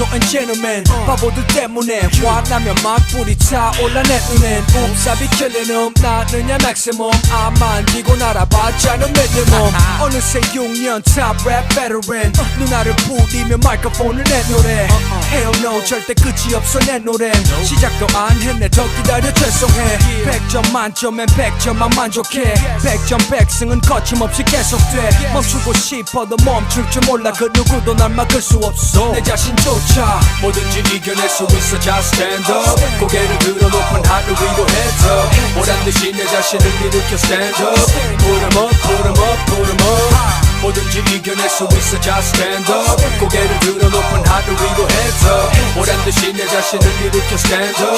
and gentleman 바보들 때문에 화나면 막 불이 타올라 내 눈엔. 옵사비 킬리는 나느냐 maximum. 앞만 뒤고 날아봤자 는 미니멈 어느새 6년 top rap veteran. 누나를 부리며 마이크폰을 내 노래 Hell no 절대 끝이 없어 내 노래. 시작도 안 했네 더 기다려 죄송해. 100점 만점엔 100점만 만족해. 100점 100승은 거침없이 계속돼. 멈추고 싶어도 멈출 줄 몰라. 그 누구도 날 막을 수 없어. 내 자신조차 뭐든지 이겨낼 수 있어. Just stand up. 고개를 들어 높은 하늘 위로 heads up 보란 듯이 내 자신을 일으켜 stand up. Put 'em up, put 'em up, put 'em up. 뭐든지 이겨낼 수 있어. Just stand up. 고개를 들어 높은 하늘 위로 heads up 보란듯이 내 자신을 일으켜 stand up